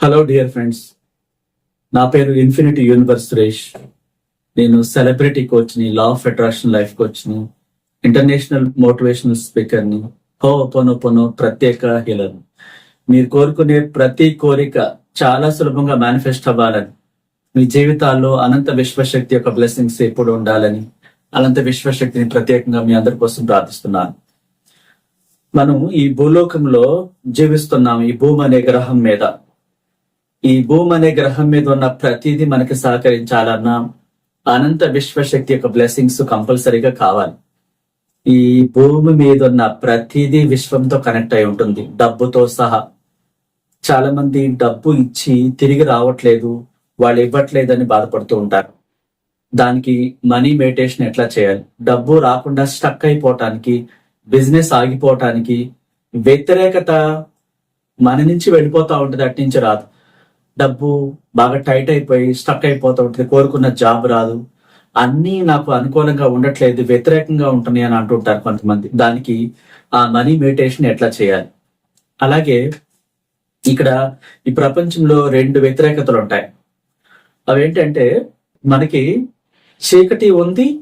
Hello dear friends నా పేరు infinity universe Suresh. నేను సెలబ్రిటీ కోచ్ని లా ఆఫ్ అట్రాక్షన్ లైఫ్ కోచ్ని ఇంటర్నేషనల్ మోటివేషనల్ స్పీకర్ని హో పొనో పొనో ప్రత్యేక హీలర్ మీరు కోరుకునే ప్రతి కోరిక చాలా సులభంగా మేనిఫెస్ట్ అవ్వాలని మీ జీవితాల్లో అనంత విశ్వశక్తి యొక్క బ్లెస్సింగ్స్ ఎప్పుడు ఉండాలని అనంత విశ్వశక్తిని ప్రత్యేకంగా మీ అందరి కోసం ప్రార్థిస్తున్నాను. మనం ఈ భూలోకంలో జీవిస్తున్నాం ఈ భూమి అనే గ్రహం మీద. ఈ భూమి అనే గ్రహం మీద ఉన్న ప్రతిదీ మనకి సహకరించాలన్నా అనంత విశ్వశక్తి యొక్క బ్లెస్సింగ్స్ కంపల్సరీగా కావాలి. ఈ భూమి మీద ఉన్న ప్రతిదీ విశ్వంతో కనెక్ట్ అయి ఉంటుంది. డబ్బుతో సహా. చాలా మంది డబ్బు ఇచ్చి తిరిగి రావట్లేదు వాళ్ళు ఇవ్వట్లేదని బాధపడుతూ ఉంటారు. దానికి మనీ మెడిటేషన్ ఎట్లా చేయాలి? డబ్బు రాకుండా స్టక్ అయిపోవటానికి బిజినెస్ ఆగిపోవటానికి వ్యతిరేకత మన నుంచి వెళ్ళిపోతా ఉంటుంది అటు నుంచి రాదు. డబ్బు బాగా టైట్ అయిపోయి స్టక్ అయిపోతూ ఉంటుంది కోరుకున్న జాబ్ రాదు. అన్నీ నాకు అనుకూలంగా ఉండట్లేదు వ్యతిరేకంగా ఉంటున్నాయి అని అంటుంటారు కొంతమంది. దానికి ఆ మనీ మెడిటేషన్ ఎట్లా చేయాలి? అలాగే ఇక్కడ ఈ ప్రపంచంలో రెండు వ్యతిరేకతలు ఉంటాయి. అవేంటంటే మనకి చీకటి ఉంది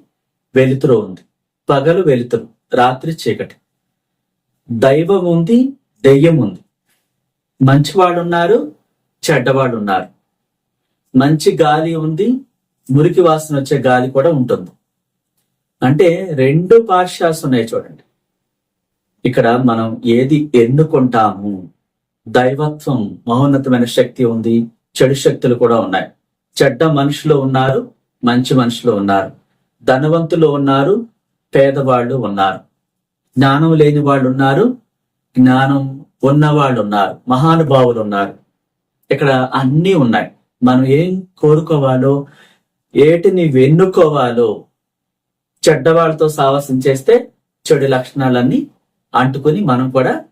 వెలుతురు ఉంది. పగలు వెలుతురు రాత్రి చీకటి. దైవం ఉంది దెయ్యం ఉంది. మంచివాళ్ళు ఉన్నారు చెడ్డవాళ్ళు ఉన్నారు మంచి గాలి ఉంది మురికి వాసన వచ్చే గాలి కూడా ఉంటుంది. అంటే రెండు పార్శ్వాస్ ఉన్నాయి చూడండి. ఇక్కడ మనం ఏది ఎన్నుకుంటాము? దైవత్వం మహోన్నతమైన శక్తి ఉంది చెడు శక్తులు కూడా ఉన్నాయి. చెడ్డ మనుషులు ఉన్నారు మంచి మనుషులు ఉన్నారు. ధనవంతులు ఉన్నారు పేదవాళ్ళు ఉన్నారు. జ్ఞానం లేని వాళ్ళు ఉన్నారు జ్ఞానం ఉన్న వాళ్ళు ఉన్నారు మహానుభావులు ఉన్నారు. ఇక్కడ అన్నీ ఉన్నాయి. మనం ఏం కోరుకోవాలో ఏటిని వెన్నుకోవాలో చెడ్డవాళ్ళతో సావాసం చేస్తే చెడు లక్షణాలన్నీ అంటుకుని మనం కూడా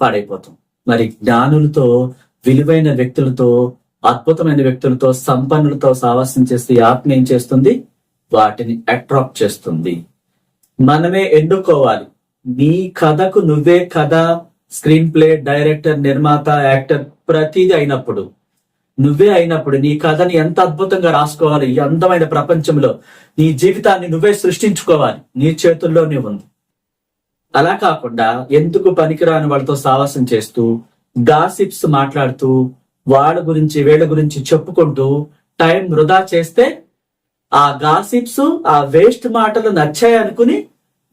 పాడైపోతాం. మరి జ్ఞానులతో విలువైన వ్యక్తులతో అద్భుతమైన వ్యక్తులతో సంపన్నులతో సావాసం చేస్తే ఈ ఆత్మ ఏం చేస్తుంది? వాటిని అట్రాక్ట్ చేస్తుంది. మనమే ఎన్నుకోవాలి. నీ కథకు నువ్వే కథ స్క్రీన్ ప్లే డైరెక్టర్ నిర్మాత యాక్టర్ ప్రతిదీ అయినప్పుడు నువ్వే అయినప్పుడు నీ కథని ఎంత అద్భుతంగా రాసుకోవాలి ఈ అందమైన ప్రపంచంలో నీ జీవితాన్ని నువ్వే సృష్టించుకోవాలి నీ చేతుల్లోనే ఉంది. అలా కాకుండా ఎందుకు పనికిరాని వాళ్ళతో సావాసం చేస్తూ గాసిప్స్ మాట్లాడుతూ వాళ్ళ గురించి వీళ్ళ గురించి చెప్పుకుంటూ టైం వృధా చేస్తే ఆ గాసిప్స్ ఆ వేస్ట్ మాటలు నచ్చాయి అనుకుని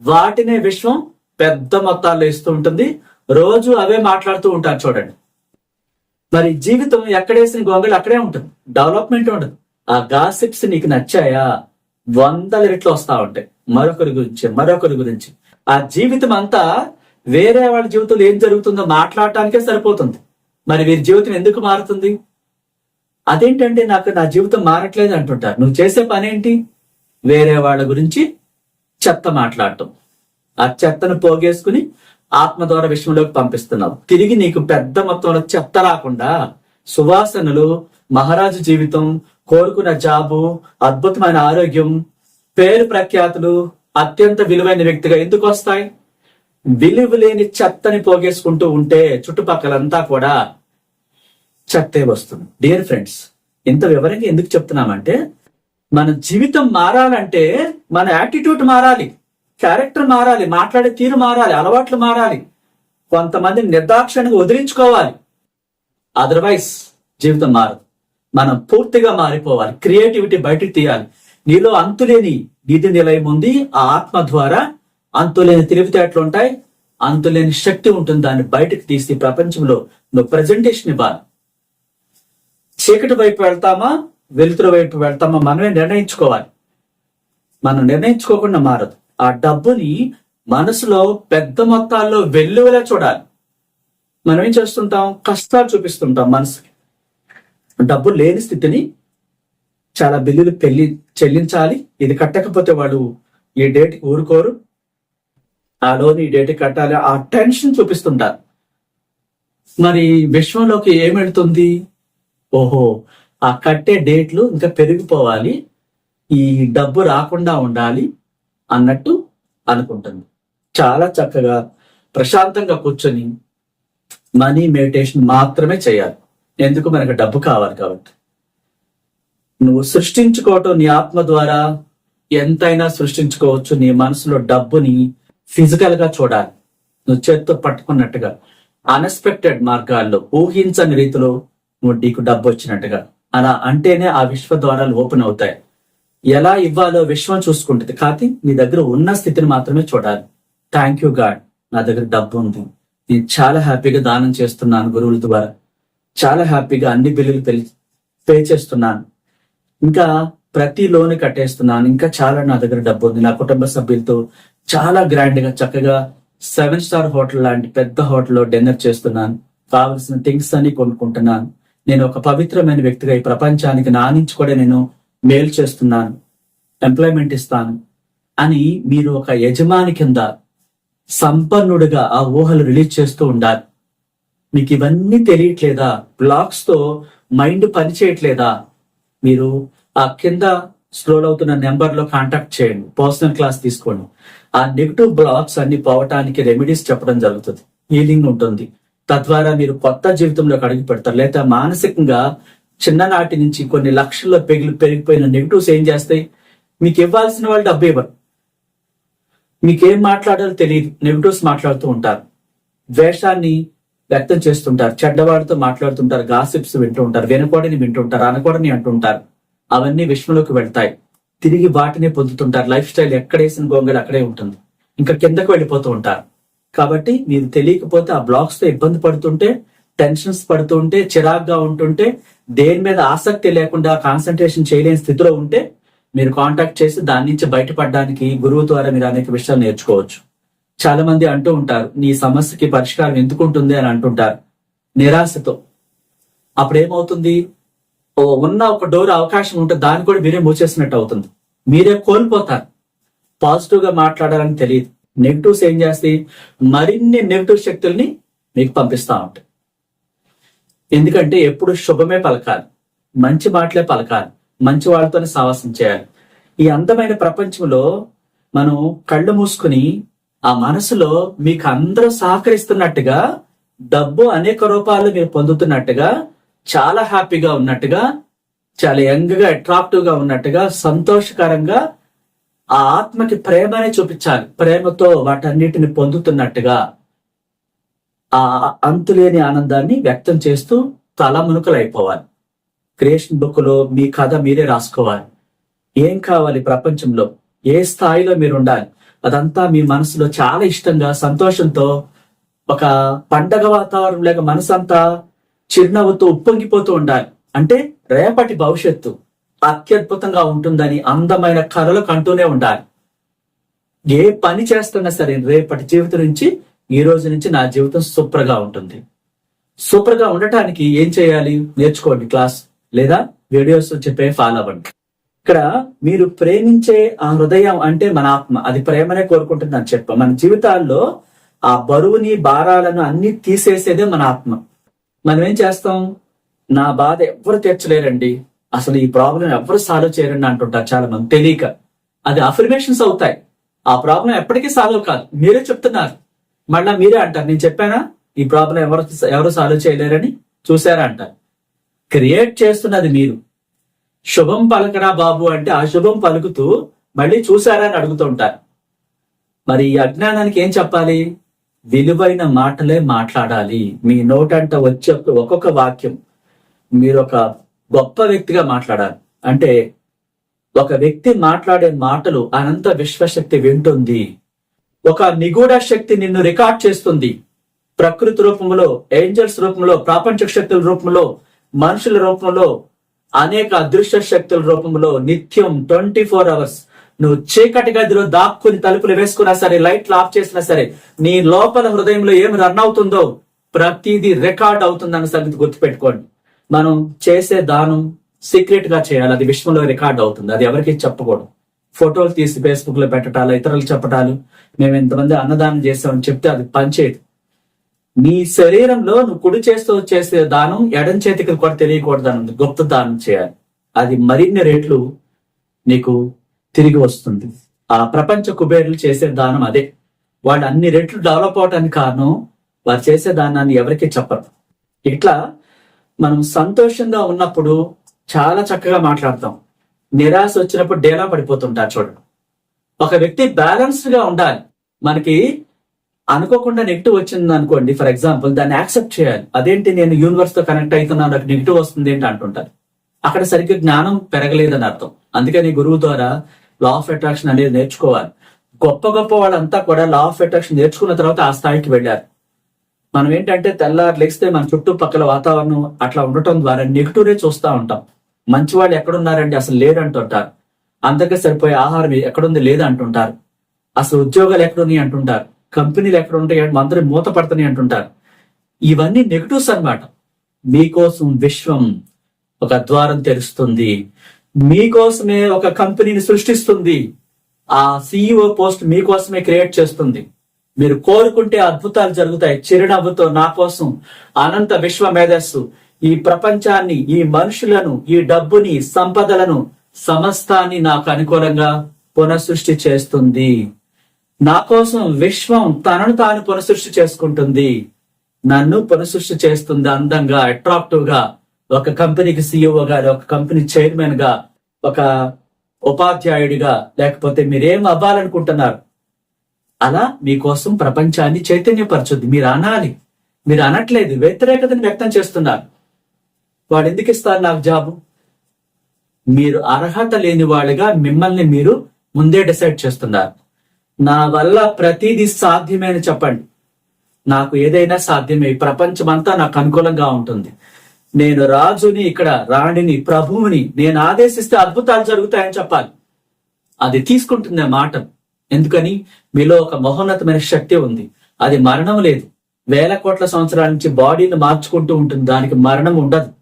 వాటినే విశ్వం పెద్ద మొత్తాల్లో ఇస్తూ ఉంటుంది. రోజు అవే మాట్లాడుతూ ఉంటారు చూడండి. మరి జీవితం ఎక్కడేసిన గొంగళి అక్కడే ఉంటుంది. డెవలప్మెంట్ ఉండదు. ఆ గాసిప్స్ నీకు నచ్చాయా? వందల రెట్లు వస్తా ఉంటాయి. మరొకరి గురించి మరొకరి గురించి. ఆ జీవితం అంతా వేరే వాళ్ళ జీవితంలో ఏం జరుగుతుందో మాట్లాడటానికే సరిపోతుంది. మరి వీరి జీవితం ఎందుకు మారుతుంది? అదేంటంటే నాకు నా జీవితం మారట్లేదు అంటుంటారు. నువ్వు చేసే పని ఏంటి వేరే వాళ్ళ గురించి చెత్త మాట్లాడటం. ఆ చెత్తను పోగేసుకుని ఆత్మ ద్వారా విశ్వంలోకి పంపిస్తున్నావు. తిరిగి నీకు పెద్ద మొత్తంలో చెత్త రాకుండా సువాసనలు మహారాజు జీవితం కోరుకున్న జాబు అద్భుతమైన ఆరోగ్యం పేరు ప్రఖ్యాతులు అత్యంత విలువైన వ్యక్తిగా ఎందుకు వస్తాయి? విలువ లేని చెత్తని పోగేసుకుంటూ ఉంటే చుట్టుపక్కలంతా కూడా చెత్తే వస్తుంది. డియర్ ఫ్రెండ్స్ ఇంత వివరంగా ఎందుకు చెప్తున్నామంటే మన జీవితం మారాలంటే మన యాటిట్యూడ్ మారాలి. క్యారెక్టర్ మారాలి మాట్లాడే తీరు మారాలి అలవాట్లు మారాలి. కొంతమంది నిర్దాక్షిణ్యంగా వదిలించుకోవాలి. అదర్వైజ్ జీవితం మారదు. మనం పూర్తిగా మారిపోవాలి. క్రియేటివిటీ బయటికి తీయాలి. నీలో అంతులేని నిధి నిలయం ఉంది. ఆ ఆత్మ ద్వారా అంతులేని తెలివితేటలు ఉంటాయి. అంతులేని శక్తి ఉంటుంది. దాన్ని బయటకు తీసి ప్రపంచంలో నువ్వు ప్రజెంటేషన్ ఇవ్వాలి. చీకటి వైపు వెళ్తామా? వెలుతురు వైపు వెళ్తామా? మనమే నిర్ణయించుకోవాలి. మనం నిర్ణయించుకోకుండా మారదు. ఆ డబ్బుని మనసులో పెద్ద మొత్తాల్లో వెల్లువలా చూడాలి. మనం ఏం చేస్తుంటాం? కష్టాలు చూపిస్తుంటాం మనసుకి. డబ్బు లేని స్థితిని చాలా బిల్లులు పెళ్ళి చెల్లించాలి. ఇది కట్టకపోతే వాళ్ళు ఈ డేట్కి ఊరుకోరు. ఆ లోన్ ఈ డేట్కి కట్టాలి. ఆ టెన్షన్ చూపిస్తుంటారు. మరి విశ్వంలోకి ఏమెడుతుంది ఓహో ఆ కట్టే డేట్లు ఇంకా పెరిగిపోవాలి. ఈ డబ్బు రాకుండా ఉండాలి. అన్నట్టు అనుకుంటుంది. చాలా చక్కగా ప్రశాంతంగా కూర్చొని మనీ మెడిటేషన్ మాత్రమే చేయాలి. ఎందుకు మనకు డబ్బు కావాలి కాబట్టి. నువ్వు సృష్టించుకోవటం నీ ఆత్మ ద్వారా ఎంతైనా సృష్టించుకోవచ్చు. నీ మనసులో డబ్బుని ఫిజికల్గా చూడాలి. నువ్వు చేత్తో పట్టుకున్నట్టుగా అన్ఎక్స్పెక్టెడ్ మార్గాల్లో ఊహించని రీతిలో నువ్వు నీకు డబ్బు వచ్చినట్టుగా. అలా అంటేనే ఆ విశ్వ ద్వారాలు ఓపెన్ అవుతాయి. ఎలా ఇవ్వాలో విశ్వం చూసుకుంటుంది. కాతి నీ దగ్గర ఉన్న స్థితిని మాత్రమే చూడాలి. థ్యాంక్ యూ గాడ్ నా దగ్గర డబ్బు ఉంది. నేను చాలా హ్యాపీగా దానం చేస్తున్నాను గురువుల ద్వారా. చాలా హ్యాపీగా అన్ని బిల్లులు పే చేస్తున్నాను. ఇంకా ప్రతి లోన్ కట్టేస్తున్నాను. ఇంకా చాలా నా దగ్గర డబ్బు ఉంది. నా కుటుంబ సభ్యులతో చాలా గ్రాండ్గా చక్కగా సెవెన్ స్టార్ హోటల్ లాంటి పెద్ద హోటల్లో డిన్నర్ చేస్తున్నాను. కావలసిన థింగ్స్ అన్ని కొనుక్కుంటున్నాను. నేను ఒక పవిత్రమైన వ్యక్తిగా ఈ ప్రపంచానికి నానించి కూడా నేను మేలు చేస్తున్నాను ఎంప్లాయ్మెంట్ ఇస్తాను అని మీరు ఒక యజమాని కింద సంపన్నుడిగా ఆ ఊహలు రిలీజ్ చేస్తూ ఉండాలి. మీకు ఇవన్నీ తెలియట్లేదా? బ్లాక్స్తో మైండ్ పనిచేయట్లేదా మీరు ఆ కింద స్క్రోల్ అవుతున్న నెంబర్లో కాంటాక్ట్ చేయండి పర్సనల్ క్లాస్ తీసుకోండి. ఆ నెగిటివ్ బ్లాక్స్ అన్ని పోవటానికి రెమెడీస్ చెప్పడం జరుగుతుంది హీలింగ్ ఉంటుంది. తద్వారా మీరు కొత్త జీవితంలోకి అడుగు పెడతారు లేదా మానసికంగా చిన్ననాటి నుంచి కొన్ని లక్షల్లో పెగిలి పెరిగిపోయిన నెగిటివ్స్ ఏం చేస్తాయి? మీకు ఇవ్వాల్సిన వాళ్ళు డబ్బు ఇవ్వరు. మీకేం మాట్లాడాలో తెలియదు. నెగిటివ్స్ మాట్లాడుతూ ఉంటారు. ద్వేషాన్ని వ్యక్తం చేస్తుంటారు. చెడ్డవాడితో మాట్లాడుతుంటారు. గాసిప్స్ వింటూ ఉంటారు. వినకూడని వింటుంటారు అనకూడని అంటుంటారు అవన్నీ విశ్వంలోకి వెళ్తాయి. తిరిగి వాటిని పొందుతుంటారు. లైఫ్ స్టైల్ ఎక్కడేసిన గొంగళి అక్కడే ఉంటుంది. ఇంకా కిందకు వెళ్ళిపోతూ ఉంటారు. కాబట్టి మీరు తెలియకపోతే ఆ బ్లాక్స్తో ఇబ్బంది పడుతుంటే టెన్షన్స్ పడుతుంటే చిరాగ్గా ఉంటుంటే దేని మీద ఆసక్తి లేకుండా కాన్సన్ట్రేషన్ చేయలేని స్థితిలో ఉంటే మీరు కాంటాక్ట్ చేసి దాని నుంచి బయటపడడానికి గురువు ద్వారా మీరు అనేక విషయాలు నేర్చుకోవచ్చు. చాలా మంది అంటూ ఉంటారు నీ సమస్యకి పరిష్కారం ఎందుకు ఉంటుంది అని అంటుంటారు. నిరాశతో. అప్పుడు ఏమవుతుంది ఓ ఉన్న ఒక డోర్ అవకాశం ఉంటే దాన్ని కూడా మీరే మూసేసినట్టు అవుతుంది. మీరే కోల్పోతారు. పాజిటివ్గా మాట్లాడాలని తెలియదు. నెగిటివ్స్ ఏం చేస్తాయి? మరిన్ని నెగిటివ్ శక్తుల్ని మీకు పంపిస్తా ఉంటాయి. ఎందుకంటే ఎప్పుడు శుభమే పలకాలి మంచి మాటలే పలకాలి మంచి వాళ్ళతోనే సావాసం చేయాలి. ఈ అందమైన ప్రపంచంలో మనం కళ్ళు మూసుకుని ఆ మనసులో మీకు అందరూ సహకరిస్తున్నట్టుగా డబ్బు అనేక రూపాలు మీరు పొందుతున్నట్టుగా చాలా హ్యాపీగా ఉన్నట్టుగా చాలా యంగ్గా అట్రాక్టివ్గా ఉన్నట్టుగా సంతోషకరంగా ఆ ఆత్మకి ప్రేమనే చూపించాలి. ప్రేమతో వాటన్నిటిని పొందుతున్నట్టుగా. ఆ అంతులేని ఆనందాన్ని వ్యక్తం చేస్తూ తలమునుకలైపోవాలి క్రియేషన్ బుక్లో మీ కథ మీరే రాసుకోవాలి. ఏం కావాలి ప్రపంచంలో? ఏ స్థాయిలో మీరు ఉండాలి అదంతా మీ మనసులో చాలా ఇష్టంగా సంతోషంతో ఒక పండగ వాతావరణం లేక మనసంతా చిరునవ్వుతో ఉప్పొంగిపోతూ ఉండాలి. అంటే రేపటి భవిష్యత్తు అత్యద్భుతంగా ఉంటుందని అందమైన కళలు కంటూనే ఉండాలి. ఏ పని చేస్తున్నా సరే రేపటి జీవితం నుంచి ఈ రోజు నుంచి నా జీవితం సూపర్గా ఉంటుంది. సూపర్గా ఉండటానికి ఏం చేయాలి? నేర్చుకోండి క్లాస్. లేదా వీడియోస్ చెప్పే ఫాలో అవ్వండి. ఇక్కడ మీరు ప్రేమించే ఆ హృదయం అంటే మన ఆత్మ. అది ప్రేమనే కోరుకుంటుంది అని చెప్ప. మన జీవితాల్లో ఆ బరువుని భారాలను అన్ని తీసేసేదే మన ఆత్మ. మనం ఏం చేస్తాం? నా బాధ ఎవరు తీర్చలేరండి. అసలు ఈ ప్రాబ్లం ఎవరు సాల్వ్ చేయరండి అంటుంటారు చాలా మంది తెలియక. అది అఫర్మేషన్స్ అవుతాయి. ఆ ప్రాబ్లం ఎప్పటికీ సాల్వ్ కాదు. మీరే చెప్తున్నారు. మళ్ళా మీరే అంటారు. నేను చెప్పానా? ఈ ప్రాబ్లం ఎవరు ఎవరు సాల్వ్ చేయలేరని? చూసారా అంటారు క్రియేట్ చేస్తున్నది మీరు. శుభం పలకరా బాబు అంటే అశుభం పలుకుతూ మళ్ళీ చూసారా అని అడుగుతూ ఉంటారు. మరి ఈ అజ్ఞానానికి ఏం చెప్పాలి? విలువైన మాటలే మాట్లాడాలి. మీ నోటంట వచ్చే ఒక్కొక్క వాక్యం మీరు ఒక గొప్ప వ్యక్తిగా మాట్లాడాలి. అంటే ఒక వ్యక్తి మాట్లాడే మాటలు అనంత విశ్వశక్తి వింటుంది. ఒక నిగూఢ శక్తి నిన్ను రికార్డ్ చేస్తుంది. ప్రకృతి రూపంలో ఏంజల్స్ రూపంలో ప్రాపంచ శక్తుల రూపంలో మనుషుల రూపంలో అనేక అదృశ్య శక్తుల రూపంలో నిత్యం ట్వంటీ ఫోర్ అవర్స్. నువ్వు చీకటి గదిలో దాక్కుని తలుపులు వేసుకున్నా సరే లైట్లు ఆఫ్ చేసినా సరే నీ లోపల హృదయంలో ఏం రన్ అవుతుందో ప్రతిదీ రికార్డ్ అవుతుందన్న సంగతి గుర్తుపెట్టుకోండి. మనం చేసే దానం సీక్రెట్గా చేయాలి. అది విశ్వంలో రికార్డ్ అవుతుంది. అది ఎవరికి చెప్పకూడదు. ఫోటోలు తీసి ఫేస్బుక్లో పెట్టటాలు ఇతరులు చెప్పటాలు. మేము ఇంతమంది అన్నదానం చేస్తామని చెప్తే అది పనిచేయదు నీ శరీరంలో నువ్వు కుడి చేస్తూ చేసే దానం ఎడం చేతికి కూడా తెలియకూడదు అని ఉంది దానం చేయాలి. అది మరిన్ని రేట్లు నీకు తిరిగి వస్తుంది. ఆ ప్రపంచ కుబేరులు చేసే దానం అదే. వాళ్ళు అన్ని రెట్లు డెవలప్ అవడానికి కారణం వారు చేసే దానాన్ని ఎవరికి చెప్పరు. ఇట్లా మనం సంతోషంగా ఉన్నప్పుడు చాలా చక్కగా మాట్లాడతాం. నిరాశ వచ్చినప్పుడు డేలా పడిపోతుంటారు చూడండి. ఒక వ్యక్తి బ్యాలెన్స్డ్గా ఉండాలి. మనకి అనుకోకుండా నెగిటివ్ వచ్చింది అనుకోండి ఫర్ ఎగ్జాంపుల్ దాన్ని యాక్సెప్ట్ చేయాలి. అదేంటి నేను యూనివర్స్తో కనెక్ట్ అవుతున్నాను నాకు నెగిటివ్ వస్తుంది ఏంటి అంటుంటారు. అక్కడ సరిగ్గా జ్ఞానం పెరగలేదని అర్థం. అందుకని గురువు ద్వారా లా ఆఫ్ అట్రాక్షన్ అనేది నేర్చుకోవాలి. గొప్ప గొప్ప వాళ్ళంతా కూడా లా ఆఫ్ అట్రాక్షన్ నేర్చుకున్న తర్వాత ఆ స్థాయికి వెళ్ళారు. మనం ఏంటంటే తెల్లారు లేస్తే మన చుట్టుపక్కల వాతావరణం అట్లా ఉండటం ద్వారా నెగిటివ్నే చూస్తూ ఉంటాం. మంచి వాళ్ళు ఎక్కడున్నారండి? అసలు లేదంటుంటారు. అందరికీ సరిపోయే ఆహారం ఎక్కడుంది? లేదంటుంటారు. అసలు ఉద్యోగాలు ఎక్కడున్నాయి? అంటుంటారు. కంపెనీలు ఎక్కడ ఉంటాయి అందరూ మూత పడుతున్నాయి అంటుంటారు. ఇవన్నీ నెగిటివ్స్ అన్నమాట. మీకోసం విశ్వం ఒక ద్వారం తెరుస్తుంది. మీకోసమే ఒక కంపెనీని సృష్టిస్తుంది. ఆ సిఇఓ పోస్ట్ మీకోసమే క్రియేట్ చేస్తుంది. మీరు కోరుకుంటే అద్భుతాలు జరుగుతాయి. చిరునవ్వుతో నా కోసం అనంత విశ్వ మేధస్సు ఈ ప్రపంచాన్ని ఈ మనుషులను ఈ డబ్బుని సంపదలను సమస్తాన్ని నాకు అనుకూలంగా పునఃసృష్టి చేస్తుంది. నా కోసం విశ్వం తనను తాను పునఃసృష్టి చేసుకుంటుంది. నన్ను పునఃసృష్టి చేస్తుంది అందంగా అట్రాక్టివ్గా ఒక కంపెనీకి సీఈఓ గా ఒక కంపెనీ చైర్మన్గా ఒక ఉపాధ్యాయుడిగా లేకపోతే మీరేం అవ్వాలనుకుంటున్నారు? అలా మీకోసం ప్రపంచాన్ని చైతన్యపరచుద్ది. మీరు అనాలి. మీరు అనట్లేదు. వ్యతిరేకతను వ్యక్తం చేస్తున్నారు. వాడు ఎందుకు ఇస్తారు నాకు జాబు? మీరు అర్హత లేని వాళ్ళుగా మిమ్మల్ని మీరు ముందే డిసైడ్ చేస్తున్నారు. నా వల్ల ప్రతిదీ సాధ్యమేని చెప్పండి. నాకు ఏదైనా సాధ్యమే. ప్రపంచం ప్రపంచమంతా నాకు అనుకూలంగా ఉంటుంది. నేను రాజుని ఇక్కడ రాణిని ప్రభువుని నేను ఆదేశిస్తే అద్భుతాలు జరుగుతాయని చెప్పాలి. అది తీసుకుంటుంది మాట ఎందుకని? మీలో ఒక మహోన్నతమైన శక్తి ఉంది. అది మరణం లేదు. వేల కోట్ల సంవత్సరాల నుంచి బాడీని మార్చుకుంటూ ఉంటుంది. దానికి మరణం ఉండదు.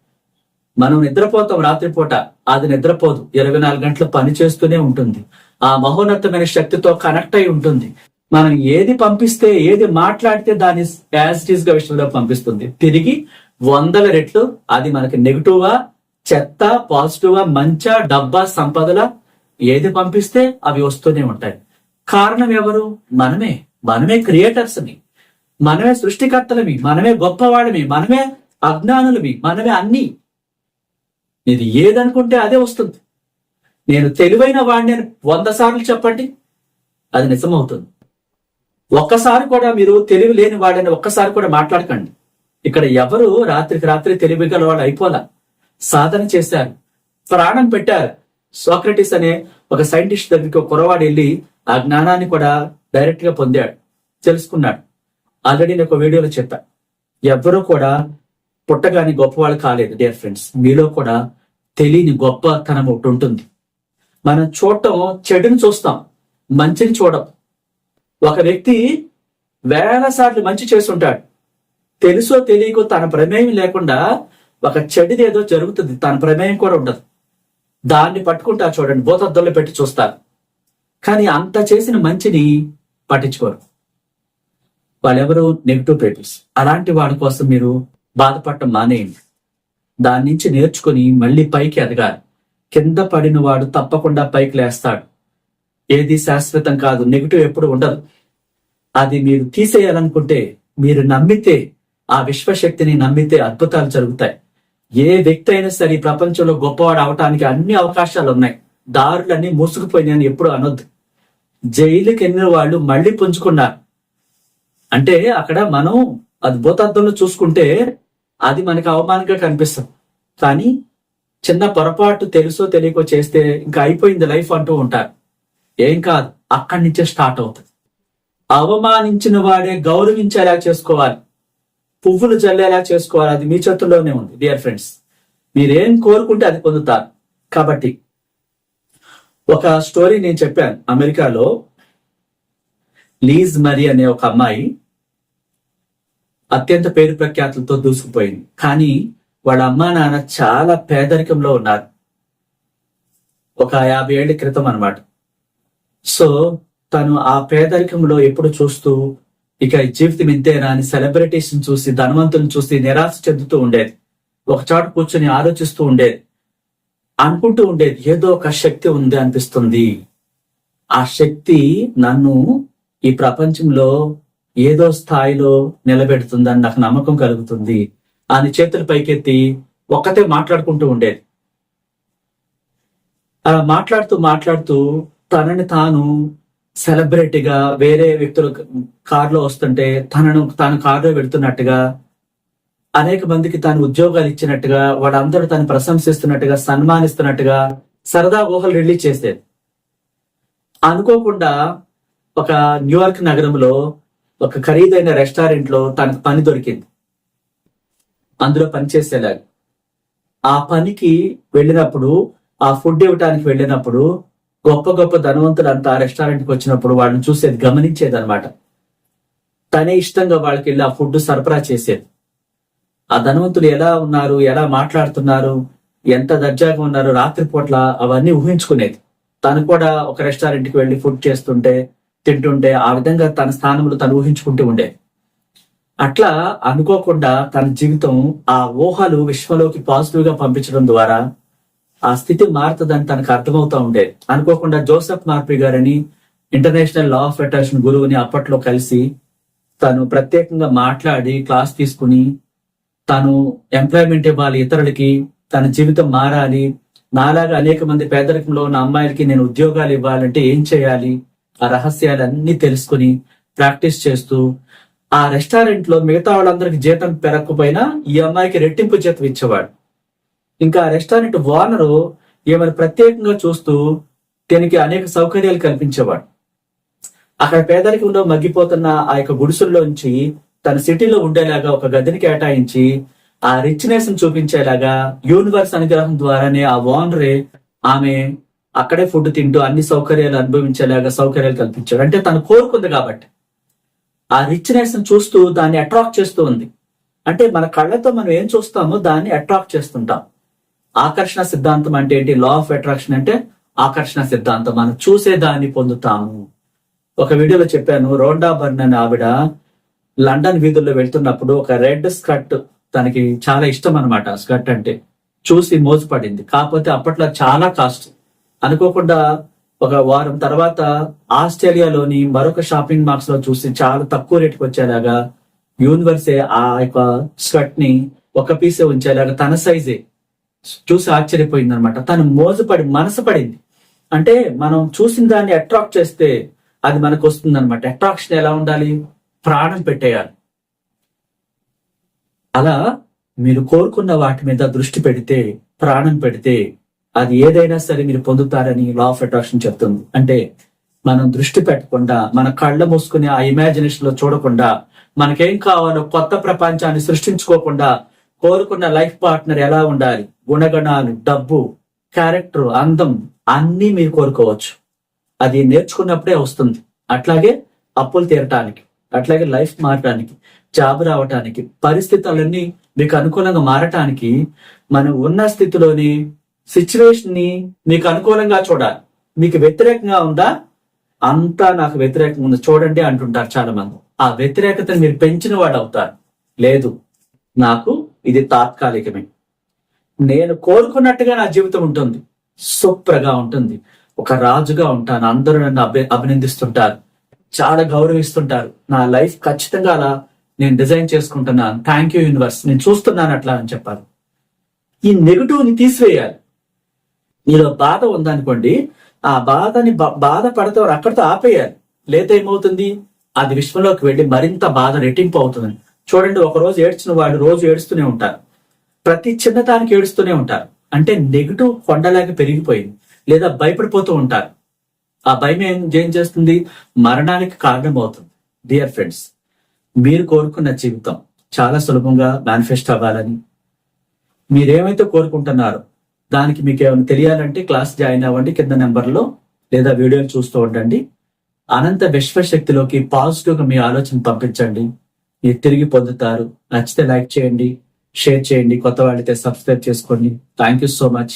మనం నిద్రపోతాం రాత్రిపూట. అది నిద్రపోదు. ఇరవై నాలుగు గంటలు పని చేస్తూనే ఉంటుంది. ఆ మహోన్నతమైన శక్తితో కనెక్ట్ అయి ఉంటుంది. మనం ఏది పంపిస్తే ఏది మాట్లాడితే దాన్ని యాజ్ ఇట్ ఈస్గా విషయంలో పంపిస్తుంది. తిరిగి వందల రెట్లు అది మనకి నెగిటివ్గా చెత్త పాజిటివ్గా మంచా డబ్బా సంపదల ఏది పంపిస్తే అవి వస్తూనే ఉంటాయి. కారణం ఎవరు? మనమే. మనమే క్రియేటర్స్ని. మనమే సృష్టికర్తలమి మనమే గొప్పవాళ్ళమి మనమే అజ్ఞానులమి మనమే అన్ని. ఇది ఏదనుకుంటే అదే వస్తుంది. నేను తెలివైన వాడిని అని వంద సార్లు చెప్పండి అది నిజమవుతుంది. ఒక్కసారి కూడా మీరు తెలివి లేని వాడని ఒక్కసారి కూడా మాట్లాడకండి. ఇక్కడ ఎవరు రాత్రికి రాత్రి తెలివి గల వాళ్ళు అయిపోలా. సాధన చేశారు ప్రాణం పెట్టారు. సోక్రటిస్ అనే ఒక సైంటిస్ట్ దగ్గరికి ఒక కురవాడు వెళ్ళి ఆ జ్ఞానాన్ని కూడా డైరెక్ట్గా పొందాడు తెలుసుకున్నాడు. ఆల్రెడీ నేను ఒక వీడియోలో చెప్పా. ఎవ్వరూ కూడా పుట్టగాని గొప్పవాళ్ళు కాలేదు డియర్ ఫ్రెండ్స్ మీలో కూడా తెలియని గొప్పతనం ఒకటి ఉంటుంది. మనం చూడటం చెడుని చూస్తాం మంచిని చూడం. ఒక వ్యక్తి వేల సార్లు మంచి చేస్తుంటాడు. తెలుసో తెలియకో తన ప్రమేయం లేకుండా ఒక చెడుది ఏదో జరుగుతుంది తన ప్రమేయం కూడా ఉండదు. దాన్ని పట్టుకుంటా చూడండి భూతద్దంలో పెట్టి చూస్తారు. కానీ అంత చేసిన మంచిని పట్టించుకోరు. వాళ్ళెవరు నెగిటివ్ పీపుల్స్. అలాంటి వాడి కోసం మీరు బాధపడటం మానేయండి. దాని నుంచి నేర్చుకుని మళ్ళీ పైకి ఎదగాలి. కింద పడిన వాడు తప్పకుండా పైకి లేస్తాడు. ఏది శాశ్వతం కాదు నెగిటివ్ ఎప్పుడు ఉండదు. అది మీరు తీసేయాలనుకుంటే మీరు నమ్మితే ఆ విశ్వశక్తిని నమ్మితే అద్భుతాలు జరుగుతాయి. ఏ వ్యక్తి అయినా సరే ప్రపంచంలో గొప్పవాడు అవటానికి అన్ని అవకాశాలు ఉన్నాయి. దారులన్నీ మూసుకుపోయినాయని ఎప్పుడు అనొద్దు. జైలుకి వెళ్ళిన వాళ్ళు మళ్ళీ పుంజుకున్నారు. అంటే అక్కడ మనం అద్భుతార్థంలో చూసుకుంటే అది మనకు అవమానంగా కనిపిస్తుంది. కానీ చిన్న పొరపాటు తెలుసో తెలియకో చేస్తే ఇంకా అయిపోయింది లైఫ్ అంటూ ఉంటారు. ఏం కాదు అక్కడి నుంచే స్టార్ట్ అవుతుంది. అవమానించిన వాడే గౌరవించేలా చేసుకోవాలి. పువ్వులు చల్లేలా చేసుకోవాలి. అది మీ చేతుల్లోనే ఉంది డియర్ ఫ్రెండ్స్. మీరేం కోరుకుంటే అది పొందుతారు. కాబట్టి ఒక స్టోరీ నేను చెప్పాను. అమెరికాలో లీజ్ మరి అనే ఒక అమ్మాయి అత్యంత పేరు ప్రఖ్యాతులతో దూసుకుపోయింది. కానీ వాళ్ళ అమ్మా నాన్న చాలా పేదరికంలో ఉన్నారు. ఒక యాభై ఏళ్ళ క్రితం అన్నమాట. సో తను ఆ పేదరికంలో ఎప్పుడు చూస్తూ ఇక జీవితం ఇంతేనా అని సెలబ్రిటీస్ చూసి ధనవంతులను చూసి నిరాశ చెందుతూ ఉండేది. ఒక చోట కూర్చొని ఆలోచిస్తూ ఉండేది. అనుకుంటూ ఉండేది ఏదో ఒక శక్తి ఉంది అనిపిస్తుంది. ఆ శక్తి నన్ను ఈ ప్రపంచంలో ఏదో స్థాయిలో నిలబెడుతుందని నాకు నమ్మకం కలుగుతుంది. అని చేతులు పైకెత్తి ఒక్కతే మాట్లాడుకుంటూ ఉండేది. అలా మాట్లాడుతూ మాట్లాడుతూ తనని తాను సెలబ్రిటీగా వేరే వ్యక్తులు కారులో వస్తుంటే తనను తాను కారులో పెడుతున్నట్టుగా అనేక మందికి తాను ఉద్యోగాలు ఇచ్చినట్టుగా వాళ్ళందరూ తను ప్రశంసిస్తున్నట్టుగా సన్మానిస్తున్నట్టుగా సరదా ఊహలు రిలీజ్ చేసేది. అనుకోకుండా ఒక న్యూయార్క్ నగరంలో ఒక ఖరీదైన రెస్టారెంట్లో తనకు పని దొరికింది. అందులో పనిచేసేలాగా ఆ పనికి వెళ్ళినప్పుడు ఆ ఫుడ్ ఇవ్వటానికి వెళ్ళినప్పుడు గొప్ప గొప్ప ధనవంతులు అంతా ఆ రెస్టారెంట్కి వచ్చినప్పుడు వాళ్ళని చూసేది గమనించేది అనమాట తనే ఇష్టంగా వాళ్ళకి వెళ్ళి ఆ ఫుడ్ సరఫరా చేసేది. ఆ ధనవంతులు ఎలా ఉన్నారు ఎలా మాట్లాడుతున్నారు ఎంత దర్జాగా ఉన్నారు రాత్రిపూట్ల అవన్నీ ఊహించుకునేది. తను కూడా ఒక రెస్టారెంట్కి వెళ్ళి ఫుడ్ చేస్తుంటే తింటుంటే ఆ విధంగా తన స్థానంలో తను ఊహించుకుంటూ ఉండే. అట్లా అనుకోకుండా తన జీవితం ఆ ఊహలు విశ్వంలోకి పాజిటివ్గా పంపించడం ద్వారా ఆ స్థితి మారుతుందని తనకు అర్థమవుతా ఉండే. అనుకోకుండా జోసెఫ్ మార్పి గారని ఇంటర్నేషనల్ లా ఆఫ్ ఫెడరేషన్ గురువుని అప్పట్లో కలిసి తను ప్రత్యేకంగా మాట్లాడి క్లాస్ తీసుకుని తను ఎంప్లాయ్మెంట్ ఇవ్వాలి ఇతరులకి తన జీవితం మారాలి. నాలాగా అనేక మంది పేదరికంలో ఉన్న అమ్మాయిలకి నేను ఉద్యోగాలు ఇవ్వాలంటే ఏం చేయాలి? ఆ రహస్యాలన్నీ తెలుసుకుని ప్రాక్టీస్ చేస్తూ ఆ రెస్టారెంట్లో మిగతా వాళ్ళందరికి జీతం పెరగకపోయినా ఈ అమ్మాయికి రెట్టింపు జీతం ఇచ్చేవాడు. ఇంకా ఆ రెస్టారెంట్ ఓనరు ఏమైనా ప్రత్యేకంగా చూస్తూ దీనికి అనేక సౌకర్యాలు కల్పించేవాడు. అక్కడ పేదరికంలో మగ్గిపోతున్న ఆ యొక్క గుడిసెల్లోంచి తన సిటీలో ఉండేలాగా ఒక గదిని కేటాయించి ఆ రిచ్నెస్ చూపించేలాగా యూనివర్స్ అనుగ్రహం ద్వారానే ఆ ఓనరే ఆమె అక్కడే ఫుడ్ తింటూ అన్ని సౌకర్యాలు అనుభవించేలాగా సౌకర్యాలు కల్పించాడు. అంటే తను కోరుకుంది కాబట్టి. ఆ రిచ్నెస్ చూస్తూ దాన్ని అట్రాక్ట్ చేస్తూ ఉంది. అంటే మన కళ్ళతో మనం ఏం చూస్తామో దాన్ని అట్రాక్ట్ చేస్తుంటాం. ఆకర్షణ సిద్ధాంతం అంటే ఏంటి? లా ఆఫ్ అట్రాక్షన్ అంటే ఆకర్షణ సిద్ధాంతం. మనం చూసే దాన్ని పొందుతాము. ఒక వీడియోలో చెప్పాను రోండా బర్న్ అనే ఆవిడ లండన్ వీధుల్లో వెళ్తున్నప్పుడు ఒక రెడ్ స్కర్ట్ తనకి చాలా ఇష్టం అనమాట స్కర్ట్ అంటే చూసి మోసపడింది. కాకపోతే అప్పట్లో చాలా కాస్ట్ అనుకోకుండా ఒక వారం తర్వాత ఆస్ట్రేలియాలోని మరొక షాపింగ్ మాల్స్లో చూసి చాలా తక్కువ రేటుకి వచ్చేలాగా యూనివర్సే ఆ యొక్క స్కర్ట్ని ఒక పీసే ఉంచేలాగా తన సైజే చూసి ఆశ్చర్యపోయింది అనమాట తను మోసపడి మనసు పడింది. అంటే మనం చూసిన దాన్ని అట్రాక్ట్ చేస్తే అది మనకు వస్తుంది అనమాట అట్రాక్షన్ ఎలా ఉండాలి? ప్రాణం పెట్టేయాలి. అలా మీరు కోరుకున్న వాటి మీద దృష్టి పెడితే ప్రాణం పెడితే అది ఏదైనా సరే మీరు పొందుతారని లా ఆఫ్ అట్రాక్షన్ చెప్తుంది. అంటే మనం దృష్టి పెట్టకుండా మన కళ్ళ మూసుకుని ఆ ఇమాజినేషన్లో చూడకుండా మనకేం కావాలో కొత్త ప్రపంచాన్ని సృష్టించుకోకుండా కోరుకున్న లైఫ్ పార్ట్నర్ ఎలా ఉండాలి? గుణగణాలు డబ్బు క్యారెక్టర్ అందం అన్నీ మీరు కోరుకోవచ్చు. అది నేర్చుకున్నప్పుడే వస్తుంది. అట్లాగే అప్పులు తీరటానికి అట్లాగే లైఫ్ మారటానికి జాబ్ రావటానికి పరిస్థితులన్నీ మీకు అనుకూలంగా మారటానికి మనం ఉన్న స్థితిలోని సిచ్యువేషన్ని మీకు అనుకూలంగా చూడాలి. మీకు వ్యతిరేకంగా ఉందా? అంతా నాకు వ్యతిరేకంగా ఉంది. చూడండి అంటుంటారు చాలా మంది ఆ వ్యతిరేకతను మీరు పెంచిన వాడు అవుతారు. లేదు నాకు ఇది తాత్కాలికమే. నేను కోరుకున్నట్టుగా నా జీవితం ఉంటుంది. సూపర్గా ఉంటుంది. ఒక రాజుగా ఉంటాను. అందరూ నన్ను అభి అభినందిస్తుంటారు. చాలా గౌరవిస్తుంటారు. నా లైఫ్ ఖచ్చితంగా అలా నేను డిజైన్ చేసుకుంటున్నాను. Thank you universe. నేను చూస్తున్నాను అట్లా అని చెప్పాలి ఈ నెగిటివ్ని తీసివేయాలి. నీలో బాధ ఉందనుకోండి ఆ బాధని బా- బాధ పడతారు అక్కడితో ఆపేయాలి. లేదా ఏమవుతుంది? అది విశ్వంలోకి వెళ్ళి మరింత బాధ రెట్టింపు అవుతుంది. చూడండి ఒక రోజు ఏడ్చిన వాళ్ళు రోజు ఏడుస్తూనే ఉంటారు. ప్రతి చిన్నదానికి ఏడుస్తూనే ఉంటారు. అంటే నెగిటివ్ కొండలాగా పెరిగిపోయింది. లేదా భయపడిపోతూ ఉంటారు. ఆ భయం ఏం ఏం చేస్తుంది? మరణానికి కారణం అవుతుంది డియర్ ఫ్రెండ్స్ మీరు కోరుకున్న జీవితం చాలా సులభంగా మేనిఫెస్ట్ అవ్వాలని. మీరేమైతే కోరుకుంటున్నారో దానికి మీకు ఏమైనా తెలియాలంటే క్లాస్ జాయిన్ అవ్వండి కింద నెంబర్లో లేదా వీడియోలు చూస్తూ ఉండండి. అనంత విశ్వశక్తిలోకి పాజిటివ్గా మీ ఆలోచన పంపించండి. మీరు తిరిగి పొందుతారు. నచ్చితే లైక్ చేయండి షేర్ చేయండి కొత్త వాళ్ళైతే సబ్స్క్రైబ్ చేసుకోండి. Thank you so much